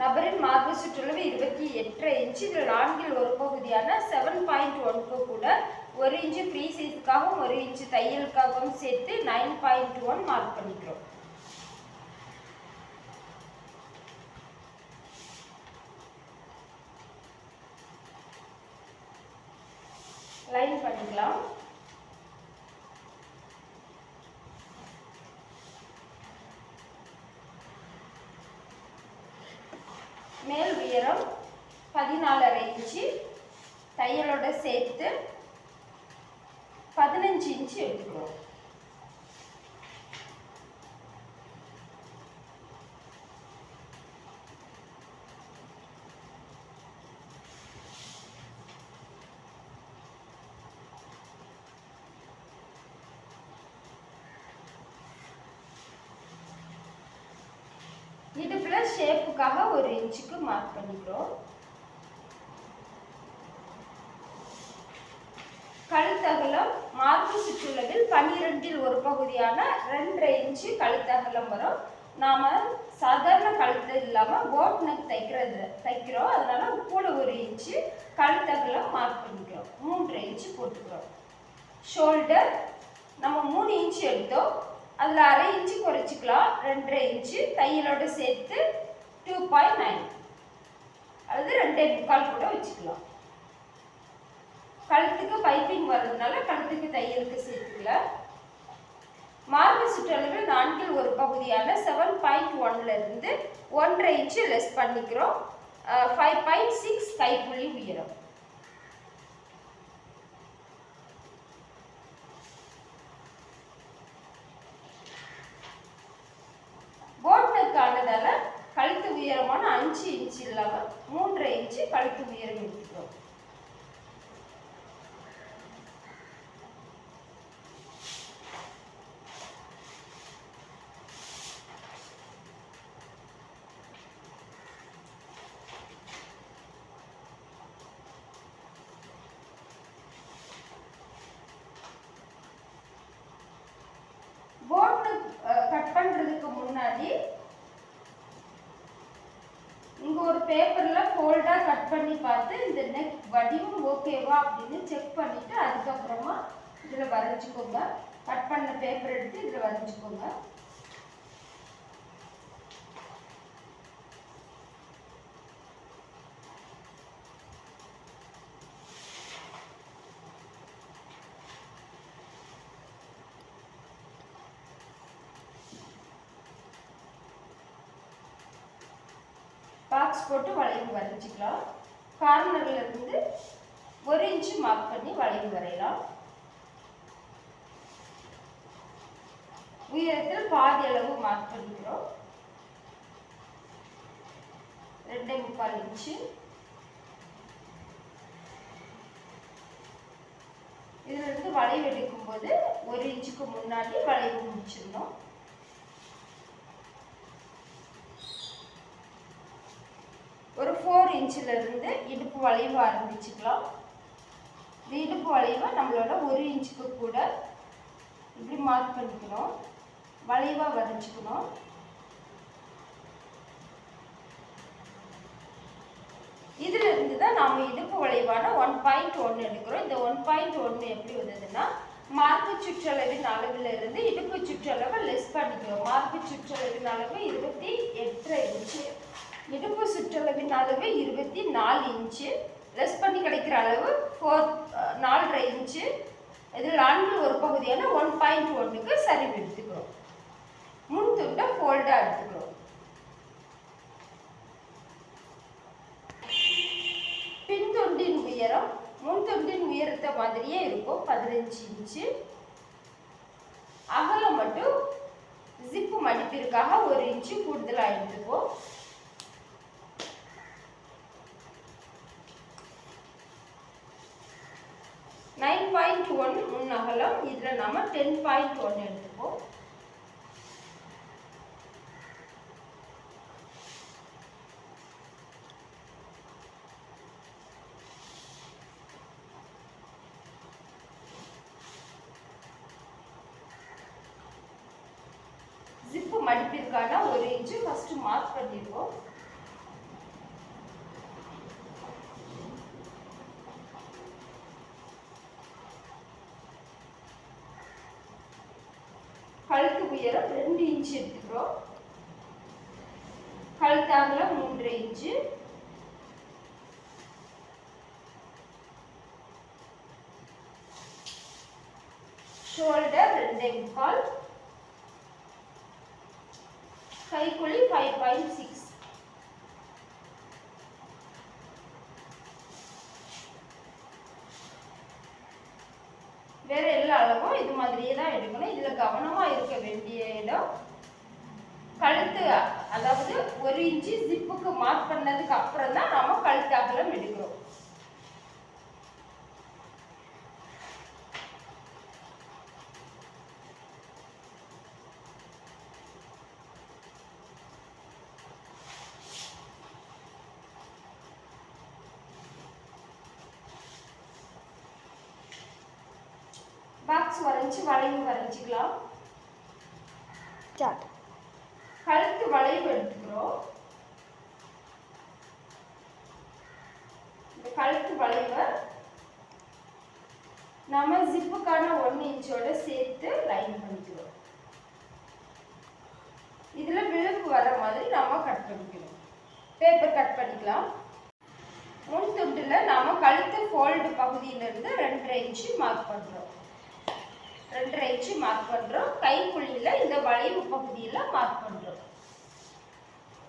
நபரின் மார்பு சுற்றளவு இருபத்தி எட்டரை இன்ச்சு. இதில் நான்கில் ஒரு பகுதியான செவன் பாயிண்ட் ஒன்க்கு கூட ஒரு இன்ச்சு ஃப்ரீ சைஸுக்காகவும் ஒரு இன்ச்சு தையலுக்காகவும் சேர்த்து நைன் பாயிண்ட் ஒன் மார்க் பண்ணிக்கிறோம் லைன் பண்ணிக்கலாம் மேல் உயரம் பதினாலரை இன்ச்சு தையலோட சேர்த்து பதினஞ்சு இன்ச்சு எடுத்துக்கிறோம் இடுப்புல ஷேப்புக்காக ஒரு இன்ச்சுக்கு மார்க் பண்ணிக்கிறோம். பகுதியான ரெண்டரை இன்ச்சு கழுத்தகலம் வரும். நாம் சாதாரண கழுத்து இல்லாமல் போட் நெக் தைக்கிறது தைக்கிறோம். அதனால் கூட ஒரு இன்ச்சு கழுத்தகலம் மார்க் பண்ணிக்கிறோம். மூன்றரை இன்ச்சு போட்டுக்கிறோம். ஷோல்டர் நம்ம மூணு இன்ச்சு எடுத்தோம். அதில் அரை இன்ச்சு குறைச்சிக்கலாம். ரெண்டரை இன்ச்சு தையலோட சேர்த்து டூ பாயிண்ட் நைன் அல்லது ரெண்டே முக்கால் கூட வச்சுக்கலாம். கழுத்துக்கு பைப்பிங் வர்றதுனால கழுத்துக்கு தையலுக்கு சேர்த்துக்கல. மார்பு சுற்றளவில் நான்கில் ஒரு பகுதியான செவன் பாயிண்ட் ஒன்லேருந்து ஒன்றரை இன்ச்சு லெஸ் பண்ணிக்கிறோம். ஃபைவ் பாயிண்ட் சிக்ஸ் கைப்புள்ளி உயரம் போட் நெக் ஆனதால கழுத்து உயரமான அஞ்சு இன்ச் இல்லாம மூன்றரை இன்ச்சு கழுத்து உயரம் எடுத்துக்கிறோம் போட்டு கட் பண்றதுக்கு முன்னாடி இங்க ஒரு பேப்பர்ல ஃபோல்டா கட் பண்ணி பார்த்து இந்த நெக் வடிவம் ஓகேவா அப்படின்னு செக் பண்ணிவிட்டு அதுக்கப்புறமா இதில் வரைஞ்சிக்கோங்க. கட் பண்ண பேப்பர் எடுத்து இதில் வரைஞ்சிக்கோங்க. பாக்ஸ் போட்டு வளைவு வரைஞ்சிக்கலாம். கார்னர்ல இருந்து ஒரு இன்ச்சு மார்க் பண்ணி வளைவு வரையலாம். உயரத்தில் பாதி அளவு மார்க் பண்ணிக்கிறோம். ரெண்டே முக்கால் இன்ச்சு. இதுல இருந்து வளைவு எடுக்கும்போது ஒரு இன்ச்சுக்கு முன்னாடி வளைவு முடிச்சிடணும். ஒரு இடுப்பு வளைவு ஆரம்பிச்சுக்கலாம். இந்த இடுப்பு வளைவை நம்மளோட ஒரு இன்ச்சுக்கு கூட இப்படி மார்க் பண்ணிக்கணும். வளைவாக வரைஞ்சிக்கணும். இதில் இருந்து தான் நாம் இடுப்பு வளைவான ஒன் பாயிண்ட் ஒன்று எடுக்கிறோம். இந்த ஒன் பாயிண்ட் ஒன்று எப்படி வந்ததுன்னா மார்பு சுற்றளவின் அளவில் இருந்து இடுப்பு சுற்றளவை லெஸ் பண்ணிக்கிறோம். மார்பு சுற்றளவின் அளவு இருபத்தி எட்டரை இன்ச்சு. இடுப்பு சுற்றளவின் அளவு இருபத்தி நாலு இன்ச்சு லெஸ் பண்ணி கிடைக்கிற அளவு ஃபோர் நாலரை இன்ச்சு. இதில் நான்கில் ஒரு பகுதியான ஒன் பாயிண்ட் ஒன்றுக்கு சரிவு எடுத்துக்கிறோம். முன் துண்டை ஃபோல்டாக எடுத்துக்கிறோம். பின்தொண்டின் உயரம் முன்தொண்டின் உயரத்தை மாதிரியே இருக்கும் பதினஞ்சு இன்ச்சு. அகலம் மட்டும் ஜிப்பு மடிப்பிற்காக ஒரு இன்ச்சு கூடுதலாக எடுத்துப்போம் நைன் பாயிண்ட் ஒன் முன் அகலம். இதில் நம்ம டென் பாயிண்ட் ஒன் எடுத்துப்போம். ஜிப்பு மடிப்பிற்கான ஒரு இன்ச்சு ஃபர்ஸ்ட் மார்க் பண்ணிடுவோம் கழுத்து உயரம் ரெண்டு இன்ச் எடுத்துக்கிறோம் கழுத்து அகலம் மூன்று இன்ச்சு ஷோல்டர் ரெண்டே கை குழி ஃபைவ் பாயிண்ட் சிக்ஸ் வேற எல்லா அளவும் இது மாதிரியே தான் எடுக்கணும். இதுல கவனமா இருக்க வேண்டிய இடம் கழுத்து அதாவது ஒரு இன்ச்சு ஜிப்புக்கு மார்க் பண்ணதுக்கு அப்புறம் தான் நாம கழுத்து அகலம் எடுக்கிறோம். பாக்ஸ் வரைஞ்சி வளைவு வரைஞ்சிக்கலாம். ஸ்டார்ட் கழுத்து வளைவு எடுத்துக்கிறோம். இந்த கழுத்து வளைவை நம்ம ஜிப்புக்கான ஒன் இன்ச்சோட சேர்த்து லைன் பண்ணிக்கிறோம். இதுல விளிம்பு வர மாதிரி நாம கட் பண்ணிக்கணும் பேப்பர் கட் பண்ணிக்கலாம். முன் துண்டுல நாம கழுத்து ஃபோல்டு பகுதியில இருந்து ரெண்டரை இன்ச்சு மார்க் பண்றோம். ரெண்டரை இன்ச்சு மார்க் பண்ணுறோம் கைக்குள்ளியில் இந்த வளைவு பகுதியில் மார்க் பண்ணுறோம்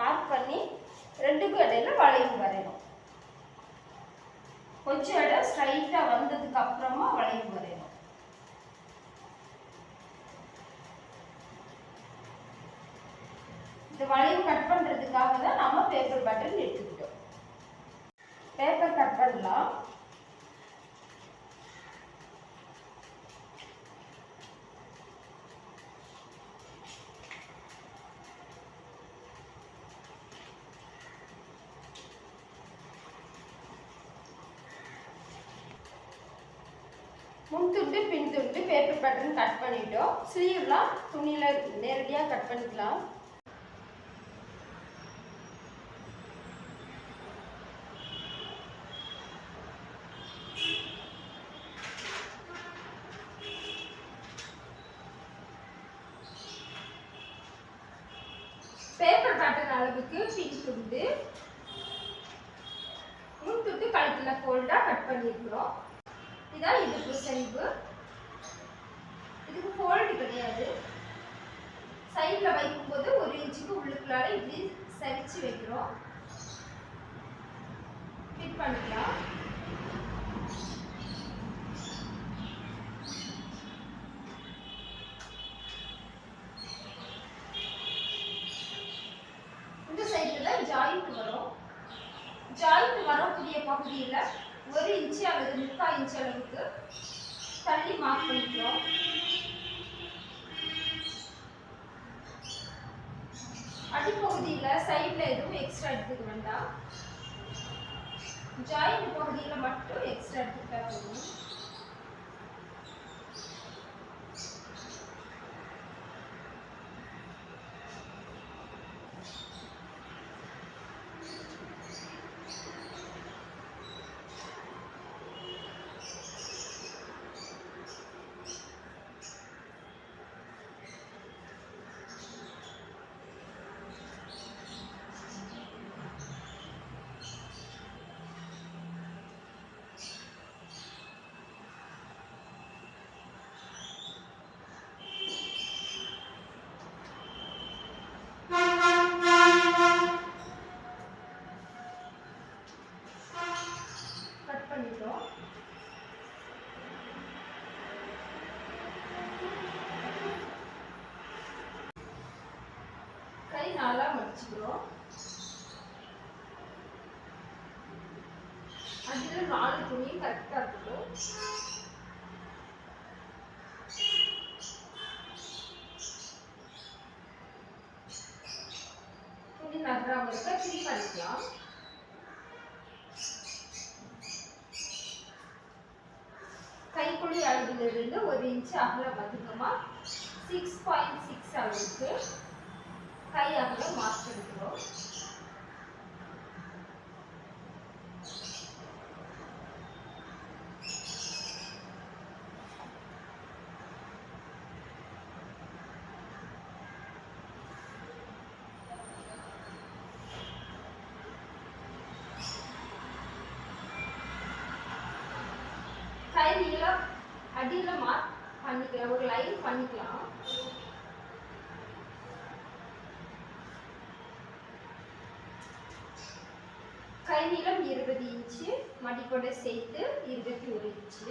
மார்க் பண்ணி ரெண்டுக்கும் இடையில வளைவு வரையணும். கொஞ்சம் இடம் ஸ்ட்ரைட்டாக வந்ததுக்கு அப்புறமா வளைவு வரையணும். இந்த வளைவு கட் பண்ணுறதுக்காக தான் நம்ம பேப்பர் பட்டன் எடுத்துக்கிட்டோம். பேப்பர் கட் பண்ணலாம். முன் துண்டு பின் துண்டு பேப்பர் பட்டன் கட் பண்ணிட்டோம். ஸ்லீவ்லாம் துணியில் நேரடியாக கட் பண்ணிக்கலாம். பேப்பர் பட்டன் அளவுக்கு பின் துண்டு. முன் துண்டு கழுத்துல ஃபோல்டா கட் பண்ணியிருக்கிறோம். இதான் இதுக்கு சரிவு இதுக்கு ஃபோல்டு கிடையாது. சைடில் வைக்கும்போது ஒரு இன்ச்சுக்கு உள்ளுக்குள்ளார இப்படி சரிச்சு வைக்கிறோம். ஃபிட் பண்ணிக்கலாம். இந்த சைடில் தான் ஜாயிண்ட் வரும். ஜாயிண்ட் வரக்கூடிய பகுதியில் ஒரு இன்ச்சு அல்லது முக்கால் இன்ச் அளவுக்கு தள்ளி மார்க் பண்ணிக்கிறோம். அடிப்பகுதியில் சைடில் எதுவும் எக்ஸ்ட்ரா எடுத்துக்க வேண்டாம். ஜாயிண்ட் பகுதியில் மட்டும் எக்ஸ்ட்ரா எடுத்துக்கிட்டா போதும். வச்சுக்கிறோம். அதில் நாலு துணியும் கரெக்டாக இருக்கணும். துணி நகராமல் இருக்க ஃப்ரீ பண்ணிக்கலாம் கைக்குழி அளவிலிருந்து ஒரு இன்ச் அகலம் அதிகமாக சிக்ஸ் பாயிண்ட் சிக்ஸ் அளவுக்கு கை அகலம் அடியில் மார்க் பண்ணிக்கலாம் ஒரு லைன் பண்ணிக்கலாம். கை நீளம் இருபது இன்ச்சு மடிப்போட சேர்த்து இருபத்தி ஒரு இன்ச்சு.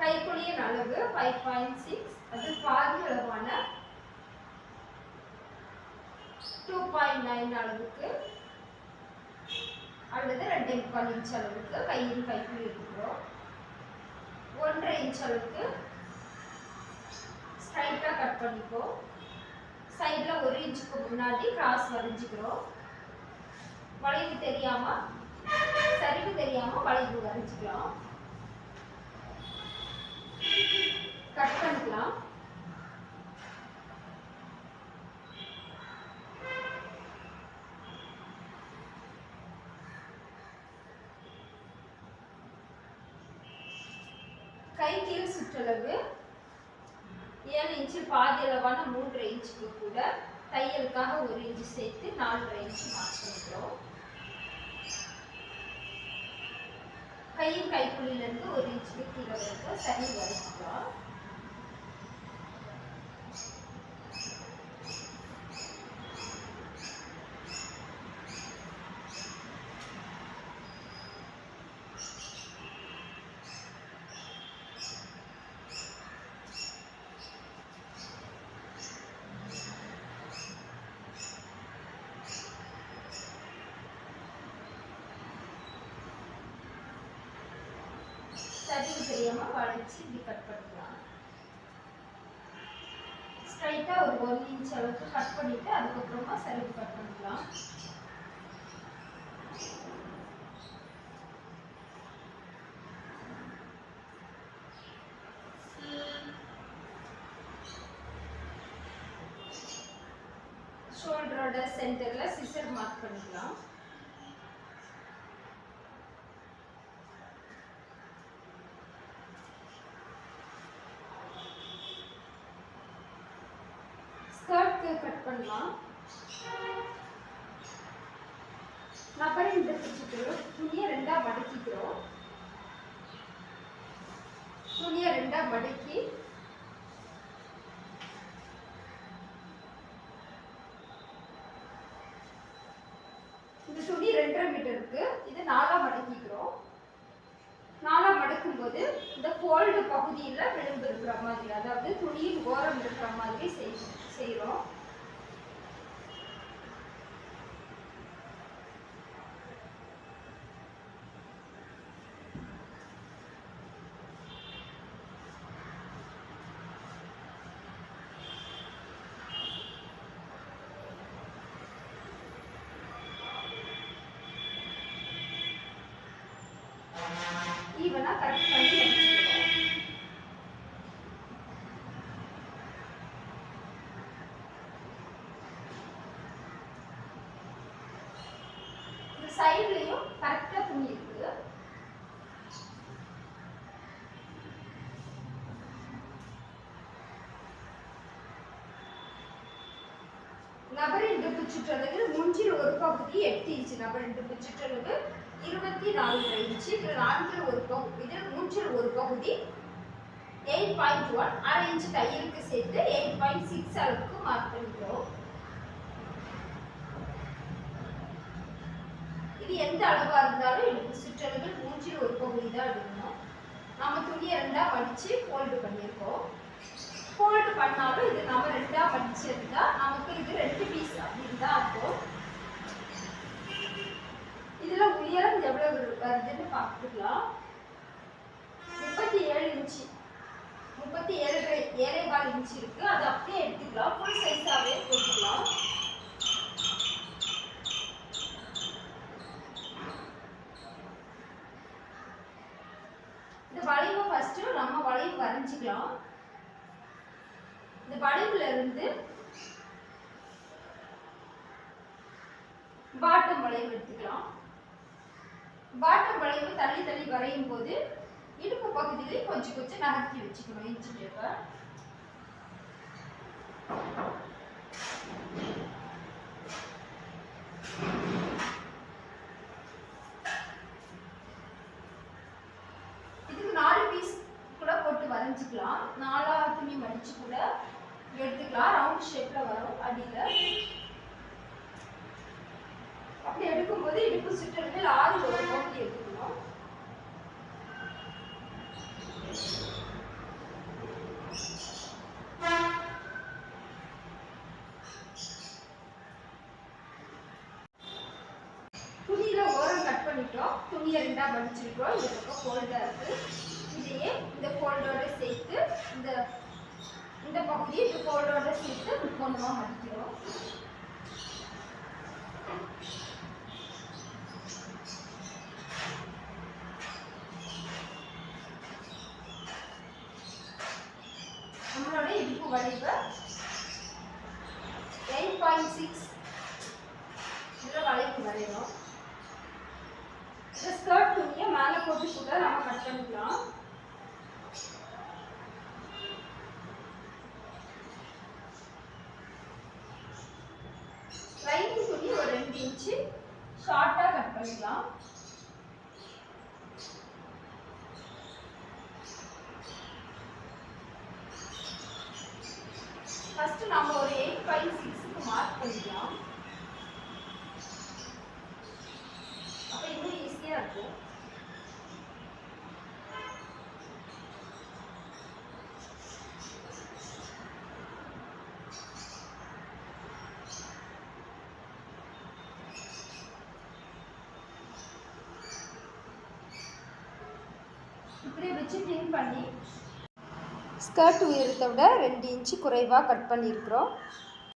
கைக்குழியின் அளவு ஃபைவ் பாயிண்ட் சிக்ஸ் அது பாதி அளவான டூ பாயிண்ட் நைன் அளவுக்கு. அல்லது ரெண்டு முக்கால் இன்ச் அளவுக்கு கையில் கைக்குழி எடுக்கிறோம். ஒன்றரை இன்ச் அளவுக்கு ஸ்ட்ரைட்டாக கட் பண்ணிப்போம். சைடில் ஒரு இன்ச்சுக்கு முன்னாடி கிராஸ் வரைஞ்சிக்கிறோம். வளைவு தெரியாமல் சரிவு தெரியாமல் வளைவு வரைஞ்சிக்கலாம். கட் பண்ணிக்கலாம். கை கீழ் சுற்றளவு ஏழு இன்ச்சு பாதி அளவான மூன்று இன்ச்சுக்கு கூட தையலுக்காக ஒரு இன்ச்சு சேர்த்து நாலரை இன்ச்சு மாற்றிக்கிறோம் கையும் கையின் ஒரு இன்ச்சுக்கு கீழே வரைக்கும் சரி வரைச்சிக்கலாம் சரிவு தெரியாம வளைச்சு இப்படி கட் பண்ணிக்கலாம் ஸ்ட்ரைட்டா ஒரு ஒன் இன்ச் அளவுக்கு கட் பண்ணிட்டு அதுக்கப்புறமா சரிவு கட் பண்ணிக்கலாம் ஷோல்டரோட சென்டர்ல சிசர் மார்க் பண்ணிக்கலாம் ஸ்கர்ட்க்கு கட் பண்ணலாம். நபரை இந்த பிடிச்சிக்கிறோம் துணியை ரெண்டா மடக்கிக்கிறோம். துணியை ரெண்டா மடக்கி இந்த துணி ரெண்டரை மீட்டர் இருக்கு இது நாலா மடக்கிக்கிறோம் நாலா மடக்கும் போது இந்த ஃபோல்டு பகுதியில் விளிம்பு இருக்கிற மாதிரி அதாவது துணியின் ஓரம் இருக்கிற மாதிரி செய் செய்கிறோம் ஈவனா கட் பண்ணி வச்சுக்கிறோம் இந்த சைட்லையும் கரெக்டா துணி இருக்கு நபரின் இடுப்பு சுற்றளவு மூன்றில் ஒரு பகுதி எட்டு இன்ச்சு. நபரின் இடுப்பு சுற்றளவு இருபத்தி நாலு இன்ச்சு. இதில் நான்கில் ஒரு பகுதி இதில் மூன்றில் ஒரு பகுதி எயிட் பாயிண்ட் ஒன் அரை இன்ச்சு தையலுக்கு சேர்த்து எயிட் பாயிண்ட் சிக்ஸ் அளவுக்கு மார்க் பண்ணிக்கிறோம் இது எந்த அளவா இருந்தாலும் எனக்கு சுற்றளவில் மூஞ்சில் ஒரு பகுதி தான் எடுக்கணும் நம்ம துணியை ரெண்டா மடிச்சு ஃபோல்டு பண்ணியிருக்கோம். ஃபோல்டு பண்ணாலும் இது நம்ம ரெண்டா மடிச்சிருந்தா நமக்கு இது ரெண்டு பீஸ் அப்படின்னு தான் இருக்கும் இதுல உயரம் எவ்வளவு வருதுன்னு பார்த்துக்கலாம். முப்பத்தி ஏழு இன்ச்சு முப்பத்தி ஏழு ஏழை பால் இன்ச்சு இருக்கு. அது அப்படியே எடுத்துக்கலாம். ஃபுல் சைஸாகவே போட்டுக்கலாம் இந்த வளைவை ஃபர்ஸ்ட் வளைவு வரைஞ்சிக்கலாம். இந்த வளைவுல இருந்து பாட்டம் வளைவு எடுத்துக்கலாம். பாட்டம் வளைவு தள்ளி தள்ளி வரையும் போது இடுப்பு பகுதியிலே கொஞ்சம் கொஞ்சம் நகர்த்தி வச்சுக்கணும் இன்ச்சு டேப்பை இதுக்கு நாலு பீஸ் கூட போட்டு வரைஞ்சிக்கலாம் நாலா துணி மடிச்சு கூட எடுத்துக்கலாம் ரவுண்ட் ஷேப்ல வரும் அடியில அப்படி இருப்பு இடுப்பு ஆறு ஒரு பகுதி எடுத்துக்கணும். துணியில ஓரம் கட் பண்ணிட்டோம். துணியை ரெண்டா மடிச்சிருக்கிறோம். இந்த பக்கம் ஃபோல்டா இருக்கு. இதையே இந்த ஃபோல்டோட சேர்த்து இந்த இந்த பகுதியை இந்த ஃபோல்டோட சேர்த்து முக்கோணமாக மடிச்சு நம்மளோட இடுப்பு வளைவு எயிட் பாயிண்ட் சிக்ஸ் இதில் வளைவு வரையணும் இந்த ஸ்கர்ட் துணியை மேலே போட்டு கூட நம்ம கட் பண்ணிக்கலாம் லைனிங் துணி ஒரு ரெண்டு இன்ச்சு ஷார்ட்டாக கட் பண்ணிக்கலாம் ஃபர்ஸ்ட் நம்ம ஒரு எயிட் ஃபைவ் மார்க் பண்ணிக்கலாம். அப்போ இன்னும் ஈஸியாக இருக்கும். இப்படியே வச்சு பின் பண்ணி ஸ்கர்ட் உயரத்தை விட ரெண்டு இன்ச்சு குறைவாக கட் பண்ணியிருக்கிறோம்.